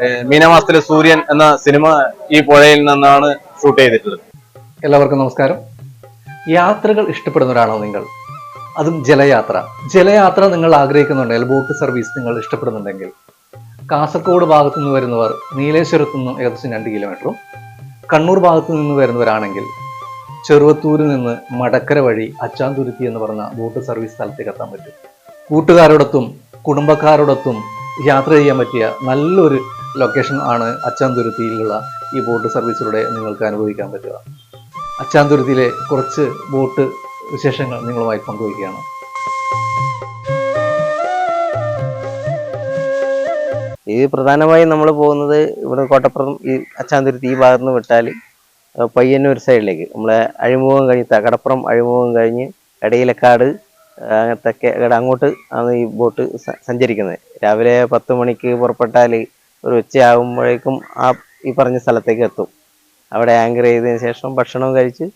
മീനമാസത്തിലെ സൂര്യൻ എന്ന സിനിമ ഈ പുഴയിൽ നിന്നാണ് ഷൂട്ട് ചെയ്തിട്ടുള്ളത്. എല്ലാവർക്കും നമസ്കാരം. യാത്രകൾ ഇഷ്ടപ്പെടുന്ന ഒരാളോ നിങ്ങൾ? അതും ജലയാത്ര. ജലയാത്ര നിങ്ങൾ ആഗ്രഹിക്കുന്നുണ്ടെങ്കിൽ ബോട്ട് സർവീസ് നിങ്ങൾ ഇഷ്ടപ്പെടുന്നുണ്ടെങ്കിൽ. കാസർഗോഡ് ഭാഗത്തു നിന്ന് വരുന്നവർ നീലേശ്വരത്തു നിന്നും ഏകദേശം രണ്ട് കിലോമീറ്ററും. കണ്ണൂർ ഭാഗത്തു നിന്ന് വരുന്നവരാണെങ്കിൽ ചെറുവത്തൂരിൽ നിന്ന് മടക്കര വഴി അച്ചാന്തുരുത്തി എന്ന് പറഞ്ഞ ബോട്ട് സർവീസ് സ്ഥലത്തേക്ക് എത്താൻ പറ്റും. കൂട്ടുകാരോടൊത്തും കുടുംബക്കാരോടൊത്തും യാത്ര ചെയ്യാൻ പറ്റിയ നല്ലൊരു ലൊക്കേഷൻ ആണ് അച്ചാന്തുരുത്തിയിലുള്ള ഈ ബോട്ട് സർവീസിലൂടെ നിങ്ങൾക്ക് അനുഭവിക്കാൻ പറ്റുക. അച്ചാന്തുരുത്തിയിലെ കുറച്ച് ബോട്ട് വിശേഷങ്ങൾ നിങ്ങളുമായി പങ്കുവയ്ക്കുകയാണ്. ഇത് പ്രധാനമായും നമ്മൾ പോകുന്നത് ഇവിടെ കോട്ടപ്പുറം ഈ അച്ചാന്തുരുത്തി ഈ ഭാഗത്ത് നിന്ന് വിട്ടാൽ പയ്യന്നൂർ സൈഡിലേക്ക് നമ്മളെ അഴിമുഖം കഴിഞ്ഞ് കടപ്പുറം അഴിമുഖം കഴിഞ്ഞ് ഇടയിലക്കാട് അങ്ങനത്തെ അങ്ങോട്ട് ആണ് ഈ ബോട്ട് സഞ്ചരിക്കുന്നത്. രാവിലെ പത്ത് മണിക്ക് പുറപ്പെട്ടാൽ ഒരു ഉച്ചയാകുമ്പോഴേക്കും ആ ഈ പറഞ്ഞ സ്ഥലത്തേക്ക് എത്തും. അവിടെ ആങ്കർ ചെയ്തതിന് ശേഷം ഭക്ഷണവും കഴിച്ച്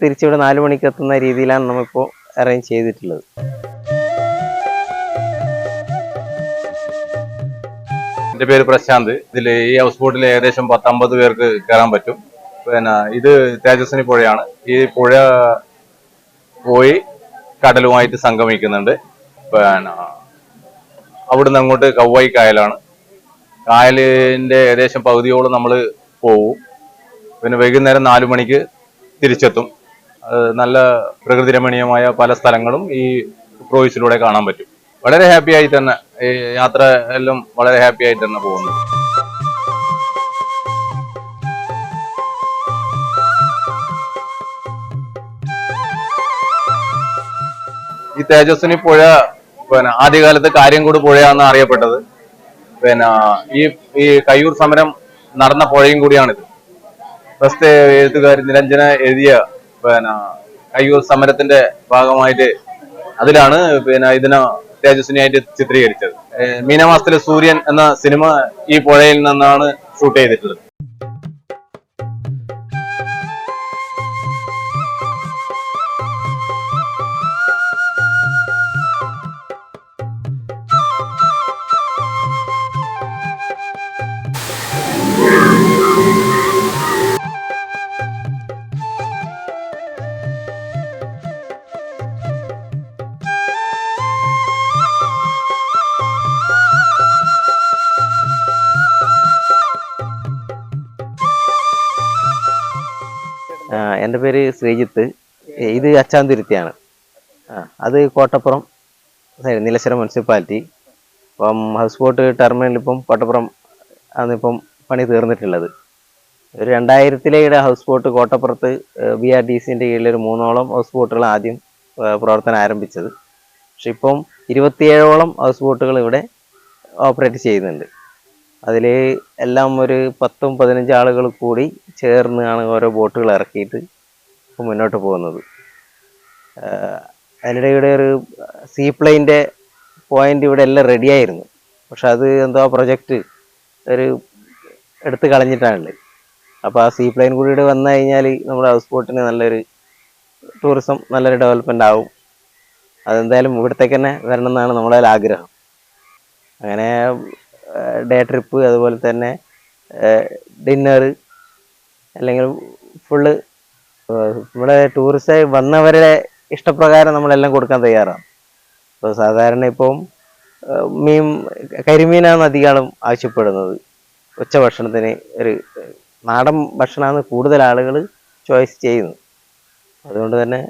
തിരിച്ചിവിടെ നാല് മണിക്ക് എത്തുന്ന രീതിയിലാണ് നമ്മളിപ്പോൾ അറേഞ്ച് ചെയ്തിട്ടുള്ളത്. എന്റെ പേര് പ്രശാന്ത്. ഇതിൽ ഈ ഹൗസ് ബോട്ടിൽ ഏകദേശം പത്തമ്പത് പേർക്ക് കയറാൻ പറ്റും. പിന്നെ ഇത് തേജസ്വിനി പുഴയാണ്. ഈ പുഴ പോയി കടലുമായിട്ട് സംഗമിക്കുന്നുണ്ട്. പിന്നെ അവിടുന്ന് അങ്ങോട്ട് കവ്വായി കായലാണ്. കായലിന്റെ ഏകദേശം പകുതിയോളം നമ്മൾ പോവും. പിന്നെ വൈകുന്നേരം നാലു മണിക്ക് തിരിച്ചെത്തും. നല്ല പ്രകൃതി രമണീയമായ പല സ്ഥലങ്ങളും ഈ ക്രോയിസിലൂടെ കാണാൻ പറ്റും. വളരെ ഹാപ്പി ആയി തന്നെ ഈ യാത്ര എല്ലാം വളരെ ഹാപ്പി ആയി തന്നെ പോകുന്നു. ഈ തേജസ്വിനി പുഴ പിന്നെ ആദ്യകാലത്ത് കാര്യംകൂട് പുഴയാണെന്ന് അറിയപ്പെട്ടത്. പിന്നെ ഈ ഈ കയ്യൂർ സമരം നടന്ന പുഴയും കൂടിയാണിത്. ഫസ്റ്റ് എഴുത്തുകാരി നിരഞ്ജന എഴുതിയ പിന്നെ കയ്യൂർ സമരത്തിന്റെ ഭാഗമായിട്ട് അതിലാണ് പിന്നെ ഇതിനെ തേജസ്വിനിയായിട്ട് ചിത്രീകരിച്ചത്. മീനമാസത്തിലെ സൂര്യൻ എന്ന സിനിമ ഈ പുഴയിൽ നിന്നാണ് ഷൂട്ട് ചെയ്തിട്ടുള്ളത്. എന്റെ പേര് ശ്രീജിത്ത്. ഇത് അച്ചാന്തുരുത്തിയാണ്. ആ അത് കോട്ടപ്പുറം സൈഡ് നീലശ്വരം മുനിസിപ്പാലിറ്റി. ഇപ്പം ഹൗസ് ബോട്ട് ടെർമിനൽ ഇപ്പം കോട്ടപ്പുറം ആണ് ഇപ്പം പണി തീർന്നിട്ടുള്ളത്. ഒരു രണ്ടായിരത്തിലെ ഇവിടെ ഹൗസ് ബോട്ട് കോട്ടപ്പുറത്ത് ബി ആർ ഡി സിന്റെ കീഴിൽ ഒരു മൂന്നോളം ഹൗസ് ബോട്ടുകൾ ആദ്യം പ്രവർത്തനം ആരംഭിച്ചത്. പക്ഷെ ഇപ്പം ഇരുപത്തിയേഴോളം ഹൗസ് ബോട്ടുകൾ ഇവിടെ ഓപ്പറേറ്റ് ചെയ്യുന്നുണ്ട്. അതിൽ എല്ലാം ഒരു പത്തും പതിനഞ്ച് ആളുകൾ കൂടി ചേർന്നാണ് ഓരോ ബോട്ടുകൾ ഇറക്കിയിട്ട് മുന്നോട്ട് പോകുന്നത്. അതിനിടയുടെ ഒരു സീ പ്ലെയിന്റെ ഇവിടെ എല്ലാം റെഡിയായിരുന്നു പക്ഷെ അത് എന്തോ പ്രൊജക്റ്റ് ഒരു എടുത്ത് കളഞ്ഞിട്ടാണുള്ളത്. അപ്പോൾ ആ സീ പ്ലെയിൻ ഇവിടെ വന്നു കഴിഞ്ഞാൽ നമ്മുടെ ഹൗസ് ബോട്ടിന് നല്ലൊരു ടൂറിസം നല്ലൊരു ഡെവലപ്മെന്റ് ആവും. അതെന്തായാലും ഇവിടത്തേക്ക് തന്നെ വരണം എന്നാണ് നമ്മളതിൽ ആഗ്രഹം. അങ്ങനെ ഡേ ട്രിപ്പ് അതുപോലെ തന്നെ ഡിന്നർ അല്ലെങ്കിൽ ഫുള്ള് നമ്മുടെ ടൂറിസ്റ്റായി വന്നവരുടെ ഇഷ്ടപ്രകാരം നമ്മളെല്ലാം കൊടുക്കാൻ തയ്യാറാണ്. ഇപ്പോൾ സാധാരണ ഇപ്പം മീൻ കരിമീനാണ് അധികം ആവശ്യപ്പെടുന്നത്. ഉച്ച ഭക്ഷണത്തിന് ഒരു നാടൻ ഭക്ഷണമാണ് കൂടുതൽ ആളുകൾ ചോയ്സ് ചെയ്യുന്നു അതുകൊണ്ട് തന്നെ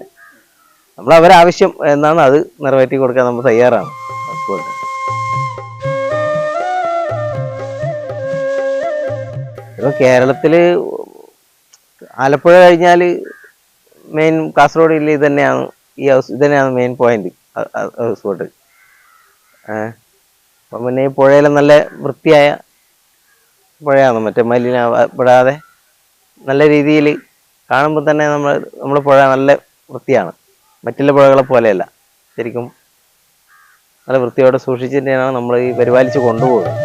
നമ്മൾ അവരെ ആവശ്യം എന്നാണ് അത് നിറവേറ്റി കൊടുക്കാൻ നമ്മൾ തയ്യാറാണ്. അതുകൊണ്ട് ഇപ്പൊ കേരളത്തിൽ ആലപ്പുഴ കഴിഞ്ഞാൽ മെയിൻ കാസർഗോഡ് ജില്ല ഇത് തന്നെയാണ് ഈ ഹൗസ് ഇത് തന്നെയാണ് മെയിൻ പോയിന്റ് ഹൗസ് ബോട്ട്. അപ്പം പിന്നെ ഈ പുഴയിലെ നല്ല വൃത്തിയായ പുഴയാണ് മറ്റേ മലിനപ്പെടാതെ നല്ല രീതിയിൽ കാണുമ്പോൾ തന്നെ നമ്മൾ നമ്മുടെ പുഴ നല്ല വൃത്തിയാണ്. മറ്റുള്ള പുഴകളെ പോലെയല്ല ശരിക്കും നല്ല വൃത്തിയോടെ സൂക്ഷിച്ചിട്ട് തന്നെയാണ് നമ്മൾ ഈ പരിപാലിച്ച് കൊണ്ടുപോകുന്നത്